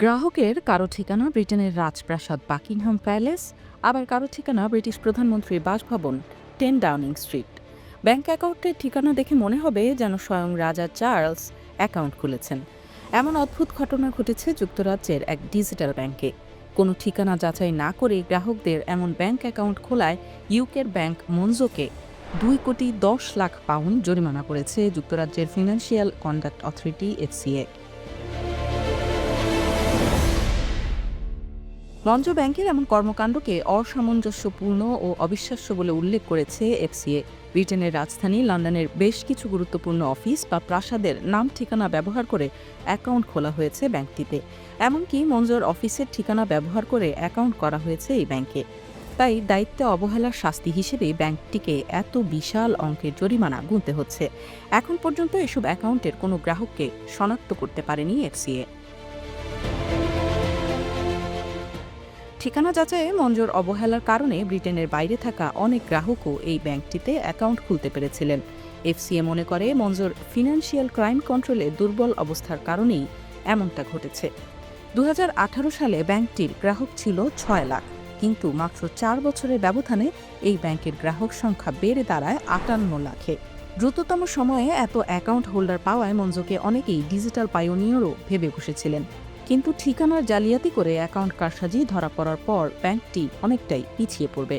গ্রাহকের কারও ঠিকানা ব্রিটেনের রাজপ্রাসাদ বাকিংহাম প্যালেস, আবার কারও ঠিকানা ব্রিটিশ প্রধানমন্ত্রীর বাসভবন টেন ডাউনিং স্ট্রিট। ব্যাংক অ্যাকাউন্টের ঠিকানা দেখে মনে হবে যেন স্বয়ং রাজা চার্লস অ্যাকাউন্ট খুলেছেন। এমন অদ্ভুত ঘটনা ঘটেছে যুক্তরাজ্যের এক ডিজিটাল ব্যাংকে। কোনো ঠিকানা যাচাই না করে গ্রাহকদের এমন ব্যাংক অ্যাকাউন্ট খোলায় ইউকের ব্যাংক মনজোকে দুই কোটি দশ লাখ পাউন্ড জরিমানা করেছে যুক্তরাজ্যের ফিনান্সিয়াল কন্ডাক্ট অথরিটি, এফসিএ। মঞ্চ ব্যাংকের এমন কর্মকাণ্ডকে অসামঞ্জস্যপূর্ণ ও অবিশ্বাস্য বলে উল্লেখ করেছে এফসিএ। ব্রিটেনের রাজধানী লন্ডনের বেশ কিছু গুরুত্বপূর্ণ অফিস বা প্রাসাদের নাম ঠিকানা ব্যবহার করে অ্যাকাউন্ট খোলা হয়েছে ব্যাংকটিতে। এমনকি মঞ্জুর অফিসের ঠিকানা ব্যবহার করে অ্যাকাউন্ট করা হয়েছে এই ব্যাংকে। তাই দায়িত্বে অবহেলার শাস্তি হিসেবে ব্যাংকটিকে এত বিশাল অঙ্কের জরিমানা গুনতে হচ্ছে। এখন পর্যন্ত এসব অ্যাকাউন্টের কোনো গ্রাহককে শনাক্ত করতে পারেনি এফসিএ। ঠিকানা যাচাইয়ে মঞ্জুর অবহেলার কারণে ব্রিটেনের বাইরে থাকা অনেক গ্রাহকও এই ব্যাংকটিতে অ্যাকাউন্ট খুলতে পেরেছিলেন। এফসিএ মনে করে মঞ্জুর ফিনান্সিয়াল ক্রাইম কন্ট্রোলে দুর্বল অবস্থার কারণেই এমনটা ঘটেছে। দু হাজার আঠারো সালে ব্যাংকটির গ্রাহক ছিল ছয় লাখ, কিন্তু মাত্র চার বছরের ব্যবধানে এই ব্যাংকের গ্রাহক সংখ্যা বেড়ে দাঁড়ায় আটান্ন লাখে। দ্রুততম সময়ে এত অ্যাকাউন্ট হোল্ডার পাওয়ায় মঞ্জুকে অনেকেই ডিজিটাল পায়োনিয়রও ভেবে বসেছিলেন। কিন্তু ঠিকানার জালিয়াতি করে অ্যাকাউন্ট কারসাজি ধরা পড়ার পর ব্যাংকটি অনেকটাই পিছিয়ে পড়বে।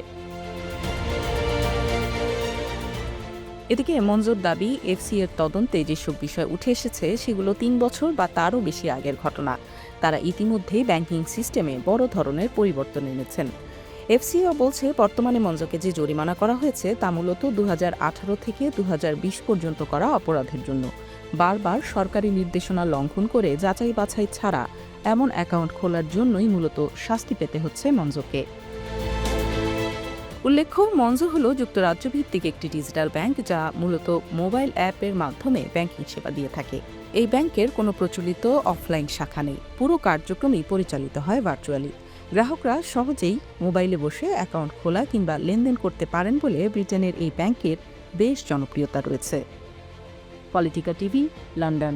এদিকে মঞ্জুর দাবি, এফসি এর তদন্তে যেসব বিষয় উঠে এসেছে, সেগুলো তিন বছর বা তারও বেশি আগের ঘটনা। তারা ইতিমধ্যেই ব্যাংকিং সিস্টেমে বড় ধরনের পরিবর্তন এনেছেন। এফসিও বলছে, বর্তমানে মঞ্জকে যে জরিমানা করা হয়েছে, তা মূলত দু হাজার আঠারো থেকে দু হাজার বিশ পর্যন্ত করা অপরাধের জন্য। বারবার সরকারি নির্দেশনা লঙ্ঘন করে যাচাই বাছাই ছাড়া এমন অ্যাকাউন্ট খোলার জন্যই মূলত শাস্তি পেতে হচ্ছে মঞ্জকে উল্লেখ্য মঞ্জ হল যুক্তরাজ্য ভিত্তিক একটি ডিজিটাল ব্যাংক যা মূলত মোবাইল অ্যাপের মাধ্যমে ব্যাংকিং সেবা দিয়ে থাকে। এই ব্যাংকের কোনো প্রচলিত অফলাইন শাখা নেই। পুরো কার্যক্রমই পরিচালিত হয় ভার্চুয়ালি। গ্রাহকরা সহজেই মোবাইলে বসে অ্যাকাউন্ট খোলা কিংবা লেনদেন করতে পারেন বলে ব্রিটেনের এই ব্যাংকের বেশ জনপ্রিয়তা রয়েছে। Politica TV, London.